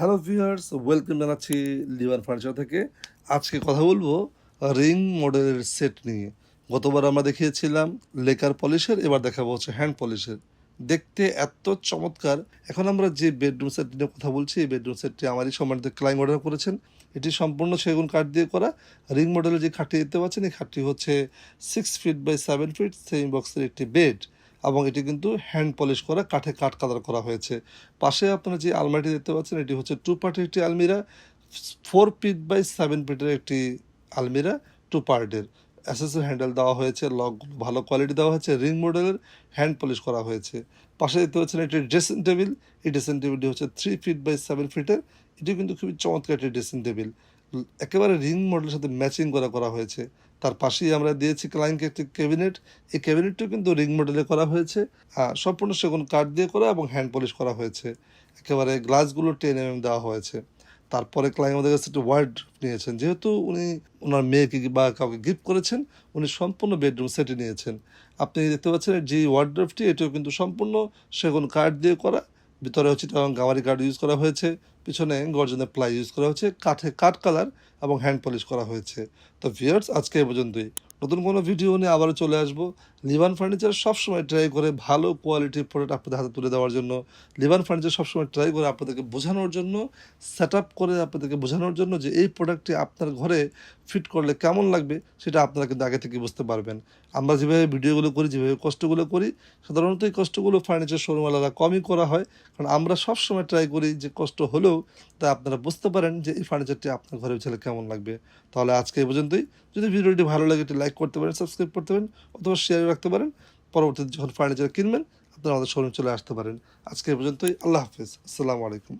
Hello viewers, welcome জানাচ্ছি liver furniture থেকে। আজকে কথা বলব রিং মডেলের সেট নিয়ে। গতবার আমরা দেখিয়েছিলাম লেকার পলিশের, এবার দেখাবো হচ্ছে হ্যান্ড পলিশের। দেখতে এত চমৎকার। এখন আমরা যে বেডরুম সেট নিয়ে কথা বলছি, এই বেডরুম সেটটি আমারই সম্মানিত ক্লাইম অর্ডার করেছেন। এটি সম্পূর্ণ সেগুন কাঠ দিয়ে করা। রিং মডেলের যে খাটটি দেখতে পাচ্ছেন, এই খাটটি হচ্ছে six feet by seven feet same বক্সের একটি বেড এবং এটি কিন্তু হ্যান্ড পলিশ করা কাঠে কাঠ কালার করা হয়েছে। পাশে আপনারা যে আলমারিটি দেখতে পাচ্ছেন, এটি হচ্ছে টু পার্টের একটি আলমিরা ফোর পিট বাই সেভেন পিটের একটি আলমিরা টু পার্টের অ্যাসেসের হ্যান্ডেল দেওয়া হয়েছে লকগুলো ভালো কোয়ালিটি দেওয়া হয়েছে রিং মডেলের হ্যান্ড পলিশ করা হয়েছে। পাশে দেখতে পাচ্ছেন একটি ড্রেসিং টেবিল এই ড্রেসিং টেবিলটি হচ্ছে থ্রি ফিট বাই সেভেন ফিটের এটি কিন্তু খুবই চমৎকার একটি ড্রেসিং টেবিল একেবারে রিং মডেলের সাথে ম্যাচিং করা করা হয়েছে। তার পাশেই আমরা দিয়েছি ক্লাইন্টকে একটি ক্যাবিনেট এই ক্যাবিনেটটিও কিন্তু রিং মডেলে করা হয়েছে। সম্পূর্ণ সেগুন কাঠ দিয়ে করা এবং হ্যান্ড পলিশ করা হয়েছে। একেবারে গ্লাসগুলো টেন এম দেওয়া হয়েছে। তারপরে ক্লাইন্ট আমাদের কাছে একটু ওয়ার্ড নিয়েছেন। যেহেতু উনি ওনার মেয়েকে বা কাউকে গিফট করেছেন, উনি সম্পূর্ণ বেডরুম সেটে নিয়েছেন। আপনি দেখতে পাচ্ছেন যে ওয়ার্ড্রফটি এটিও কিন্তু সম্পূর্ণ সেগুন কাঠ দিয়ে করা। ভিতরে হচ্ছে গামারি কাঠ ইউজ করা হয়েছে, পিছনে গর্জনের প্লাই ইউজ করা হয়েছে। কাঠে কাঠ কালার এবং হ্যান্ড পলিশ করা হয়েছে। তো ভিয়ার্স আজকে এ পর্যন্তই। নতুন কোনো ভিডিও নিয়ে আবারও চলে আসব। লিভান ফার্নিচার সবসময় ট্রাই করে ভালো কোয়ালিটির প্রোডাক্ট আপনাদের হাতে তুলে দেওয়ার জন্য। লিভান ফার্নিচার সবসময় ট্রাই করে আপনাদেরকে বোঝানোর জন্য সেট করে আপনাদেরকে বোঝানোর জন্য যে এই প্রোডাক্টটি আপনার ঘরে ফিট করলে কেমন লাগবে, সেটা আপনারা কিন্তু আগে থেকে বুঝতে পারবেন। আমরা যেভাবে ভিডিওগুলো করি, যেভাবে কষ্টগুলো করি, সাধারণত এই কষ্টগুলো ফার্নিচার শোরুমওয়ালারা কমই করা হয়। কারণ আমরা সবসময় ট্রাই করি যে কষ্ট হলেও তা আপনারা বুঝতে পারেন যে এই ফার্নিচারটি আপনার ঘরে ছেলে কেমন লাগবে। তাহলে আজকে এই পর্যন্তই। যদি ভিডিওটি ভালো লাগে, একটি লাইক করতে পারেন সাবস্ক্রাইব করতে পারেন, অথবা শেয়ার রাখতে পারেন। পরবর্তীতে যখন ফার্নিচার কিনবেন, আপনারা আমাদের শোরুম চলে আসতে পারেন। আজকে এই পর্যন্তই। আল্লাহ হাফিজ। আসসালামু আলাইকুম।